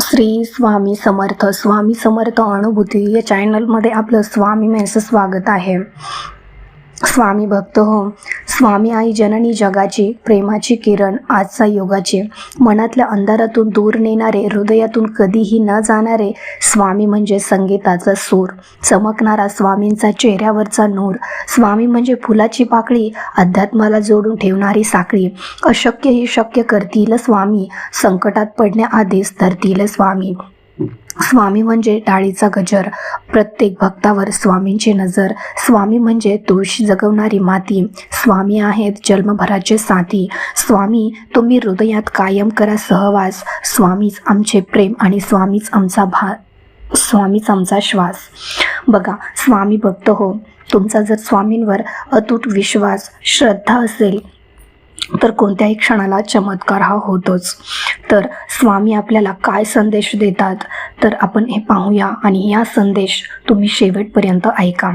श्री स्वामी समर्थ स्वामी समर्थ अनुभूती या चॅनलमध्ये आपलं स्वामी मेचं स्वागत आहे. स्वामी भक्त हो स्वामी आई जननी जगाची प्रेमाची किरण आजचा योगाचे. मनातल्या अंधारातून दूर नेणारे हृदयातून कधीही न जाणारे स्वामी म्हणजे संगीताचा सूर. चमकणारा स्वामींचा चेहऱ्यावरचा नूर. स्वामी म्हणजे फुलाची पाकळी अध्यात्माला जोडून ठेवणारी साखळी. अशक्य ही शक्य करतील स्वामी. संकटात पडण्याआधीच धरतील स्वामी. स्वामी म्हणजे टाळीचा गजर. प्रत्येक भक्तावर स्वामींची नजर. स्वामी म्हणजे तुळशी जगवणारी माती. स्वामी आहेत जन्मभराचे साथी. स्वामी तुम्ही हृदयात कायम करा सहवास. स्वामीच आमचे प्रेम आणि स्वामीच आमचा भा स्वामीच आमचा श्वास. बघा स्वामी भक्त हो. तुमचा जर स्वामींवर अतूट विश्वास श्रद्धा असेल तर कोणत्याही क्षणाला चमत्कार हा होतोच. तर स्वामी आपल्याला काय संदेश देतात? तर आपण हे पाहूया आणि या संदेश तुम्ही शेवटपर्यंत ऐका.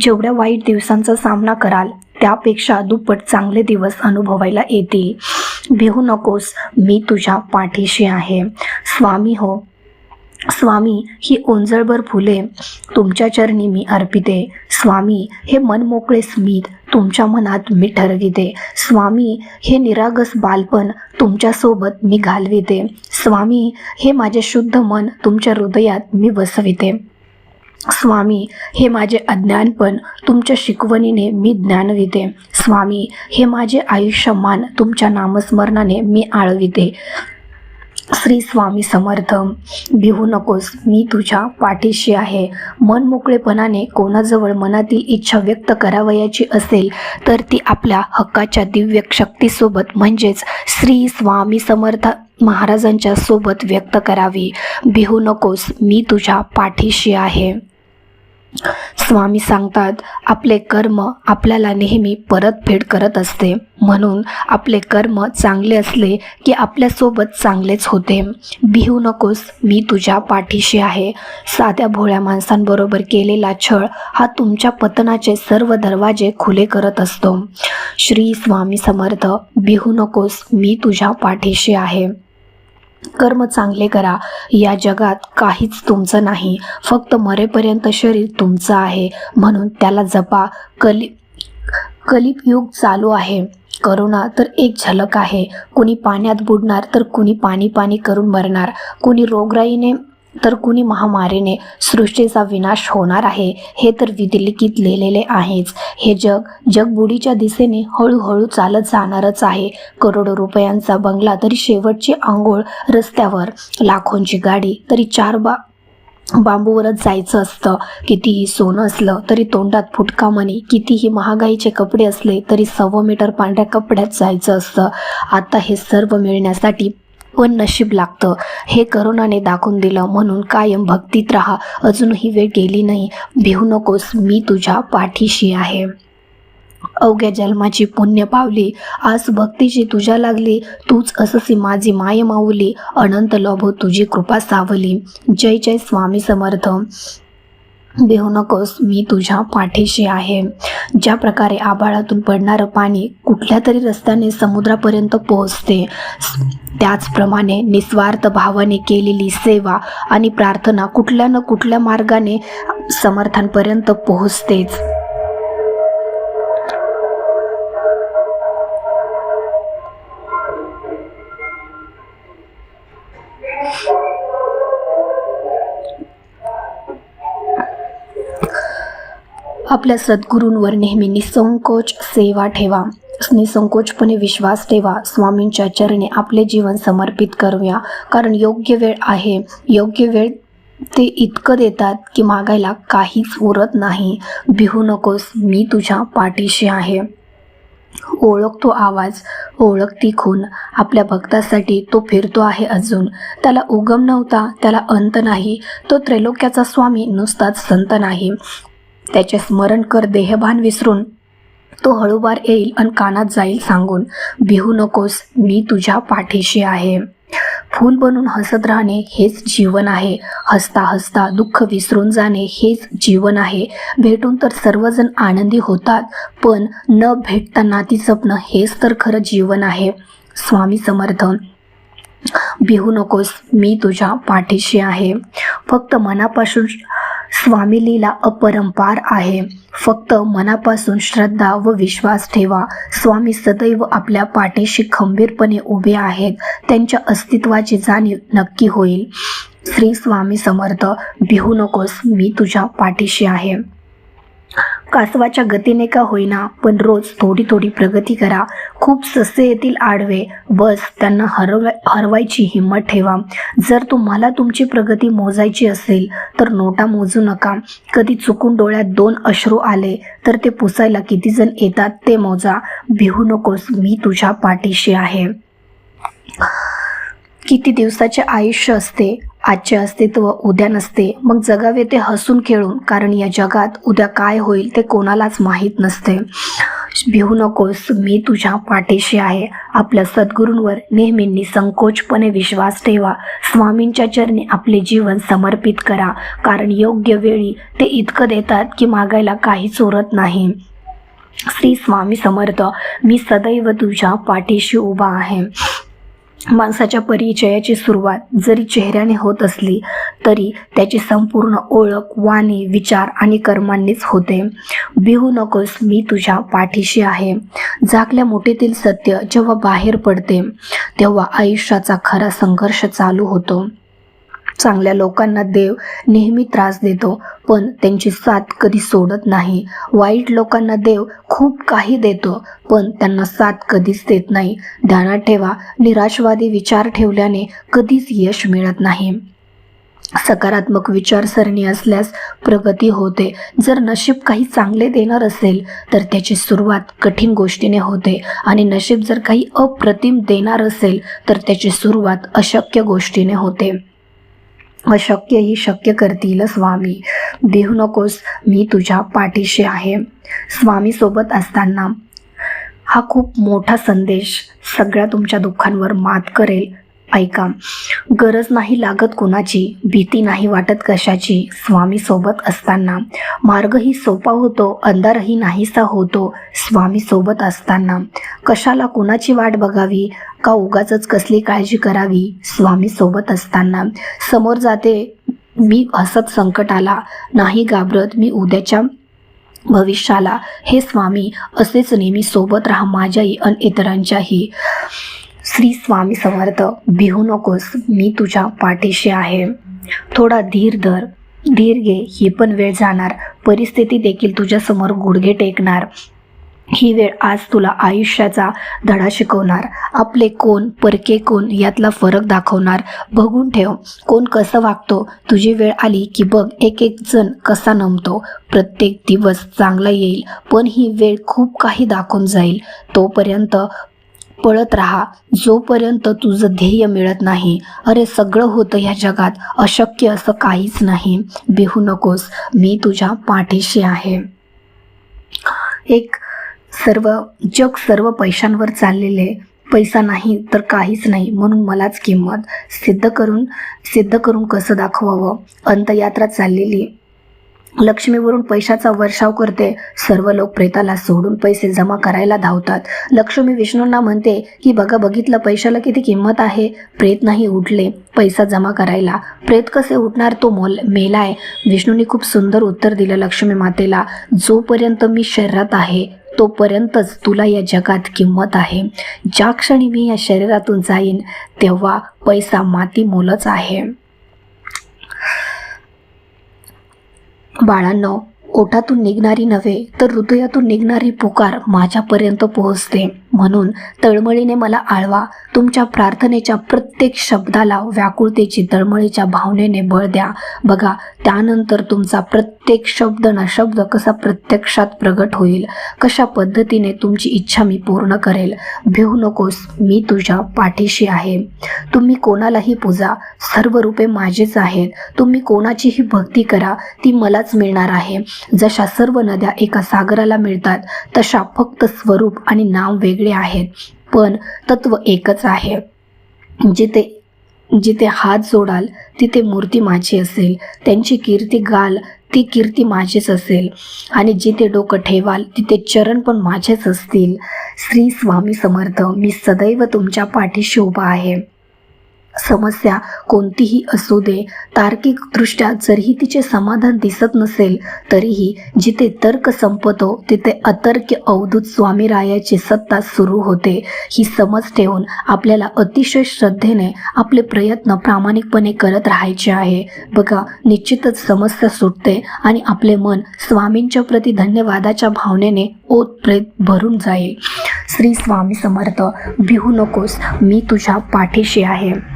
जेवढ्या वाईट दिवसांचा सामना कराल त्यापेक्षा दुप्पट चांगले दिवस अनुभवायला येतील. भिवू नकोस मी तुझ्या पाठीशी आहे. स्वामी हो स्वामी ही ओंजळभर फुले तुमच्या चरणी मी अर्पिते. स्वामी हे मन मोकळे स्मित तुमच्या मनात मी ठरविते. स्वामी हे निरागस बालपण तुमच्यासोबत मी घालविते. स्वामी हे माझे शुद्ध मन तुमच्या हृदयात मी बसविते स्वामी हे माझे अज्ञानपण तुमच्या शिकवणीने मी ज्ञानविते. स्वामी हे माझे आयुष्यमान तुमच्या नामस्मरणाने मी आळविते. श्री स्वामी समर्थ भिवू नकोस मी तुझ्या पाठीशी आहे. मन मोकळेपणाने कोणाजवळ मनातील इच्छा व्यक्त करावयाची असेल तर ती आपल्या हक्काच्या दिव्य शक्तीसोबत म्हणजेच श्री स्वामी समर्थ महाराजांच्या सोबत व्यक्त करावी. भिवू नकोस मी तुझ्या पाठीशी आहे. स्वामी सांगतात आपले कर्म आपल्याला नेहमी परतफेड करत असते. म्हणून आपले कर्म चांगले असले की आपल्यासोबत चांगलेच होते. भिवू नकोस मी तुझ्या पाठीशी आहे. साध्या भोळ्या माणसांबरोबर केलेला छळ हा तुमच्या पतनाचे सर्व दरवाजे खुले करत असतो. श्री स्वामी समर्थ भिहू नकोस मी तुझ्या पाठीशी आहे. कर्म चांगले करा. या जगात काहीच तुमचं नाही. फक्त मरेपर्यंत शरीर तुमचं आहे. म्हणून त्याला जपा. कली कलिपयुग चालू आहे. करोना तर एक झलक आहे. कुणी पाण्यात बुडणार तर कुणी पाणी पाणी करून मरणार. कुणी रोगराईने तर कुणी महामारीने सृष्टीचा विनाश होणार आहे. हे तर विदिलिकीत लिहिलेले आहेच. हे जग जगबुडीच्या दिशेने हळूहळू चालत जाणारच आहे. करोडो रुपयांचा बंगला तरी शेवटची आंघोळ रस्त्यावर. लाखोंची गाडी तरी चार बा बांबूवरच जायचं असतं. कितीही सोनं असलं तरी तोंडात फुटका म्हणे. कितीही महागाईचे कपडे असले तरी सव्वा मीटर पांढऱ्या कपड्यात जायचं असतं. आता हे सर्व मिळण्यासाठी पण नशीब लागतं. हे करोनाने दाखवून दिलं म्हणून कायम भक्तीत राहा. अजूनही वेळ गेली नाही. भिवू नकोस मी तुझ्या पाठीशी आहे. अवघ्या जन्माची पुण्य पावली. आज भक्तीची तुझ्या लागली. तूच अससी माझी माय माऊली. अनंत लोभो तुझी कृपा सावली. जय जय स्वामी समर्थ. देऊ नकोस मी तुझ्या पाठीशी आहे. ज्या प्रकारे आभाळातून पडणारं पाणी कुठल्या तरी रस्त्याने समुद्रापर्यंत पोहोचते त्याचप्रमाणे निस्वार्थ भावाने केलेली सेवा आणि प्रार्थना कुठल्या न कुठल्या मार्गाने समर्थांपर्यंत पोहोचतेच. आपल्या सद्गुरूंवर नेहमी निसंकोच सेवा ठेवा. निसंकोचपणे विश्वास ठेवा. स्वामींच्या चरणी आपले जीवन समर्पित करूया. कारण योग्य वेळ आहे. योग्य वेळ ते इतकं देतात की मागायला काहीच उरत नाही. भिहू नकोस. मी तुझ्या पाठीशी आहे. ओळखतो आवाज. ओळख ती खून. आपल्या भक्तासाठी तो फिरतो आहे अजून. त्याला उगम नव्हता. त्याला अंत नाही. तो त्रैलोक्याचा स्वामी. नुसताच संत नाही. त्याचे स्मरण कर देहभान विसरून. तो हळूवार येईल आणि कानात जाईल सांगून भिहू नकोस मी तुझ्या पाठीशी आहे. फूल बनून हसत राहणे हेच जीवन आहे. हसता हसता दुःख विसरून जाणे हेच जीवन आहे. भेटून तर सर्वजण आनंदी होतात पण न भेटता नाती जपणं हेच तर खरं जीवन आहे. स्वामी समर्थ भिहू नकोस मी तुझ्या पाठीशी आहे. फक्त मनापासून स्वामी लीला अपरंपार आहे. फक्त मनापासून श्रद्धा व विश्वास ठेवा. स्वामी सदैव आपल्या पाठीशी खंबीरपणे उभे आहेत. त्यांच्या अस्तित्वाची जाणीव नक्की होईल. श्री स्वामी समर्थ भिहू नकोस मी तुझ्या पाठीशी आहे. कासवाच्या गतीने का होईना पण रोज थोडी थोडी प्रगती करा. खूप ससे येतील आडवे. बस त्यांना हरव हरवायची हिंमत ठेवा. जर तुम्हाला तुमची प्रगती मोजायची असेल तर नोटा मोजू नका. कधी चुकून डोळ्यात दोन अश्रू आले तर ते पुसायला किती जण येतात ते मोजा. भिवू नकोस मी तुझ्या पाठीशी आहे. किती दिवसाचे आयुष्य असते? आजचे अस्तित्व उद्या नसते. मग जगावे ते हसून खेळून कारण या जगात उद्या काय होईल ते कोणालाच माहीत नसते. भिवू नकोस मी तुझ्या पाठीशी आहे. आपल्या सद्गुरूंवर नेहमी निसंकोचपणे विश्वास ठेवा. स्वामींच्या चरणी आपले जीवन समर्पित करा. कारण योग्य वेळी ते इतकं देतात की मागायला काहीच उरत नाही. श्री स्वामी समर्थ मी सदैव तुझ्या पाठीशी उभा आहे. माणसाच्या परिचयाची सुरुवात जरी चेहऱ्याने होत असली तरी त्याची संपूर्ण ओळख वाणी विचार आणि कर्मांनीच होते. भिवू नकोस मी तुझ्या पाठीशी आहे. जागल्या मोठीतील सत्य जेव्हा बाहेर पडते तेव्हा आयुष्याचा खरा संघर्ष चालू होतो. चांगल्या लोकांना देव नेहमी त्रास देतो पण त्यांची साथ कधी सोडत नाही. वाईट लोकांना देव खूप काही देतो पण त्यांना साथ कधीच देत नाही. ध्यानात ठेवा निराशवादी विचार ठेवल्याने कधीच यश मिळत नाही. सकारात्मक विचारसरणी असल्यास प्रगती होते. जर नशीब काही चांगले देणार असेल तर त्याची सुरुवात कठीण गोष्टीने होते. आणि नशीब जर काही अप्रतिम देणार असेल तर त्याची सुरुवात अशक्य गोष्टीने होते. अशक्य ही शक्य करतील स्वामी. देऊ नकोस मी तुझ्या पाठीशी आहे. स्वामीसोबत असताना हा खूप मोठा संदेश सगळ्या तुमच्या दुःखांवर मात करेल. ऐका. गरज नाही लागत कोणाची भीती नाही वाटत कशाची स्वामी सोबत असताना. मार्गही सोपा होतो अंधारही नाहीसा होतो स्वामी सोबत असताना. कशाला कुणाची वाट बघावी? का उगाच कसली काळजी करावी? स्वामी सोबत असताना. समोर जाते मी हसत संकटाला. नाही घाबरत मी उद्याच्या भविष्याला. हे स्वामी असेच नेहमी सोबत राहा माझ्याही आणि इतरांच्याही. श्री स्वामी समर्थ भिवू नकोस मी तुझ्या पाठीशी आहे. थोडा धीर धर. धीर घे ही पण वेळ जाणार. परिस्थिती देखील तुझ्यासमोर गुडघे टेकणार. ही वेळ आज तुला आयुष्याचा धडा शिकवणार. आपले कोण परके कोण यातला फरक दाखवणार. बघून ठेव कोण कसं वागतो. तुझी वेळ आली की बघ एक एक जण कसा नमतो. प्रत्येक दिवस चांगला येईल पण ही वेळ खूप काही दाखवून जाईल. तोपर्यंत पळत राहा. जोपर्यंत तुझं ध्येय मिळत नाही अरे सगळं होतं ह्या जगात. अशक्य असं काहीच नाही. बिहू नकोस. मी तुझ्या पाठीशी आहे. एक सर्व जग सर्व पैशांवर चाललेले. पैसा नाही तर काहीच नाही म्हणून मलाच किंमत सिद्ध करून सिद्ध करून कसं दाखवावं? अंतयात्रा चाललेली. लक्ष्मीवरून पैशाचा वर्षाव करते. सर्व लोक प्रेताला सोडून पैसे जमा करायला धावतात. लक्ष्मी विष्णूंना म्हणते की बघा बघितलं पैशाला किती किंमत आहे. प्रेत नाही उठले पैसा जमा करायला. प्रेत कसे उठणार तो मोल मेलाय. विष्णूंनी खूप सुंदर उत्तर दिलं लक्ष्मी मातेला. जोपर्यंत मी शरीरात आहे तोपर्यंतच तुला या जगात किंमत आहे. ज्या क्षणी मी या शरीरातून जाईन तेव्हा पैसा माती मोलच आहे. बाळांनो ओठातून निघणारी नव्हे तर हृदयातून निघणारी पुकार माझ्यापर्यंत पोहोचते. म्हणून तळमळीने मला आळवा तुमच्या प्रार्थनेच्या प्रत्येक शब्दाला व्याकुळतेची तळमळीच्या भावनेने बळ द्या. बघा त्यानंतर तुमचा प्रत्येक शब्द ना शब्द कसा प्रत्यक्षात प्रगट होईल कशा पद्धतीने तुमची इच्छा मी पूर्ण करेल. भिवू नकोस मी तुझ्या पाठीशी आहे. तुम्ही कोणालाही पूजा सर्व रूपे माझेच आहेत. तुम्ही कोणाचीही भक्ती करा ती मलाच मिळणार आहे. जशा सर्व नद्या एका सागराला मिळतात तशा फक्त स्वरूप आणि नाव वेगळे आहेत. पण तत्व एकच आहे. जिथे जिथे हात जोडाल तिथे मूर्ती माझी असेल. त्यांची कीर्ती गाल ती कीर्ती माझीच असेल. आणि जिथे डोकं ठेवाल तिथे चरण पण माझेच असतील. श्री स्वामी समर्थ मी सदैव तुमच्या पाठीशी उभा आहे. समस्या कोणतीही असू दे. तार्किकदृष्ट्या जरीही तिचे समाधान दिसत नसेल तरीही जिथे तर्क संपतो तिथे अतर्क्य अवधूत स्वामी रायाची सत्ता सुरू होते. ही समज ठेवून आपल्याला अतिशय श्रद्धेने आपले प्रयत्न प्रामाणिकपणे करत राहायचे आहे. बघा निश्चितच समस्या सुटते आणि आपले मन स्वामींच्या प्रती धन्यवादाच्या भावनेने ओतप्रेत भरून जाईल. श्री स्वामी समर्थ भिहू नकोस मी तुझ्या पाठीशी आहे.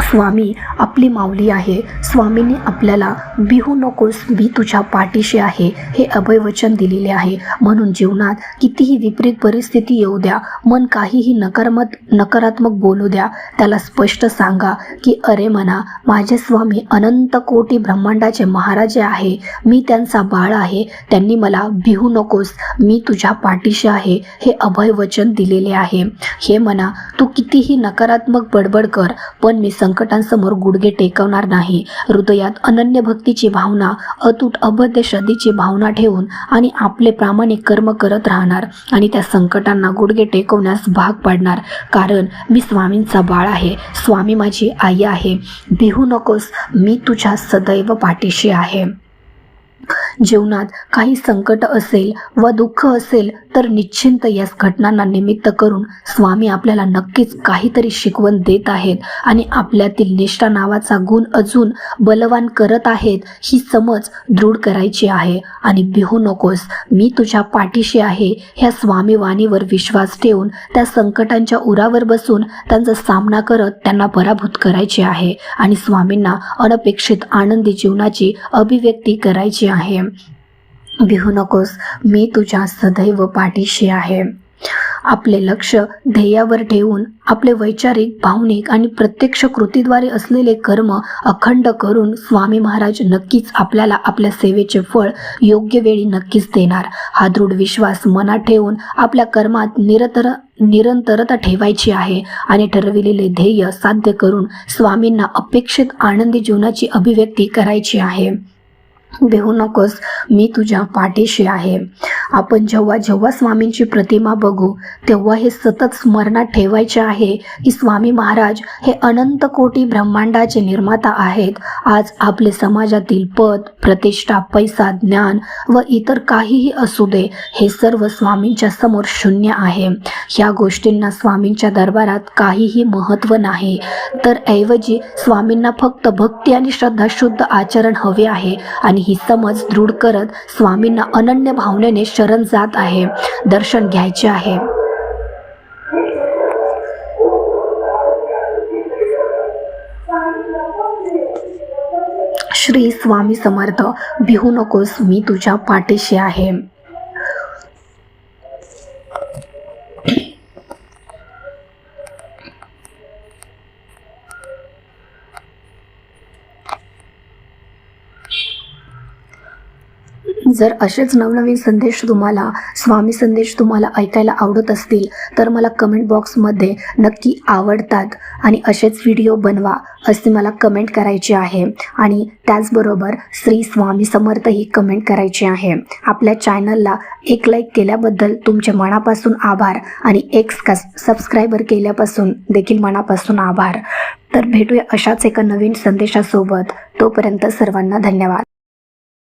स्वामी आपली माऊली आहे. स्वामींनी आपल्याला बिहू नकोस मी तुझ्या पाठीशी आहे हे अभयवचन दिलेले आहे. म्हणून जीवनात कितीही विपरीत परिस्थिती येऊ द्या मन काहीही नकारात्मक नकारात्मक बोलू द्या त्याला स्पष्ट सांगा की अरे म्हणा माझे स्वामी अनंत कोटी ब्रह्मांडाचे महाराजे आहे. मी त्यांचा बाळ आहे. त्यांनी मला बिहू नकोस मी तुझ्या पाठीशी आहे. हे अभयवचन दिलेले आहे. हे म्हणा तू कितीही नकारात्मक बडबड कर पण मी संकटांसमोर गुडघे टेकवणार नाही. हृदयात अनन्य भक्तीची भावना अतूट अबद्ध श्रद्धेची भावना ठेवून आणि आपले प्रामाणिक कर्म करत राहणार आणि त्या संकटांना गुडघे टेकवण्यास भाग पाडणार. कारण मी स्वामींचा बाळ आहे. स्वामी माझी आई आहे. भिहू नकोस. मी तुझ्या सदैव पाठीशी आहे. जीवनात काही संकट असेल व दुःख असेल तर निश्चिंत याच घटनांना निमित्त करून स्वामी आपल्याला नक्कीच काहीतरी शिकवण देत आहेत आणि आपल्यातील निष्ठा नावाचा गुण अजून बलवान करत आहेत ही समज दृढ करायची आहे. आणि बिहू नकोस मी तुझ्या पाठीशी आहे ह्या स्वामी वाणीवर विश्वास ठेवून त्या संकटांच्या उरावर बसून त्यांचा सामना करत त्यांना पराभूत करायचे आहे आणि स्वामींना अनपेक्षित आनंदी जीवनाची अभिव्यक्ती करायची आहे. भिहू नकोस मी तुझ्या सदैव पाठीशी आहे. आपले लक्ष ध्येयावर ठेवून आपले वैचारिक भावनिक आणि प्रत्यक्ष कृतीद्वारे असलेले कर्म अखंड करून स्वामी महाराज नक्कीच आपल्याला आपल्या सेवेचे फळ योग्य वेळी नक्कीच देणार. हा दृढ विश्वास मनात ठेवून आपल्या कर्मात निरतर निरंतरता ठेवायची आहे आणि ठरविलेले ध्येय साध्य करून स्वामींना अपेक्षित आनंदी जीवनाची अभिव्यक्ती करायची आहे. भेऊ नकोस मी तुझ्या पाठीशी आहे. आपण जेव्हा जेव्हा स्वामींची प्रतिमा बघू तेव्हा हे सतत स्मरणात ठेवायचे आहे की स्वामी महाराज हे अनंत कोटी ब्रह्मांडाचे निर्माता आहेत. आज आपले समाजातील पद प्रतिष्ठा पैसा ज्ञान व इतर काहीही असू दे हे सर्व स्वामींच्या समोर शून्य आहे. ह्या गोष्टींना स्वामींच्या दरबारात काहीही महत्त्व नाही. तर ऐवजी स्वामींना फक्त भक्ती आणि श्रद्धाशुद्ध आचरण हवे आहे आणि ही समज दृढ करत स्वामींना अनन्य भावनेने शरण जात आहे. दर्शन घ्यायचे आहे. श्री स्वामी समर्थ भिहू नकोस मी तुझ्या पाठीशी आहे. जर असेच नवनवीन संदेश तुम्हाला स्वामी संदेश तुम्हाला ऐकायला आवडत असतील तर मला कमेंट बॉक्समध्ये नक्की आवडतात आणि असेच व्हिडिओ बनवा असे मला कमेंट करायचे आहे. आणि त्याचबरोबर श्री स्वामी समर्थ ही कमेंट करायची आहे. आपल्या चॅनलला एक लाईक केल्याबद्दल तुमचे मनापासून आभार आणि एक सबस्क्रायबर केल्यापासून देखील मनापासून आभार. तर भेटूया अशाच एका नवीन संदेशासोबत. तोपर्यंत सर्वांना धन्यवाद.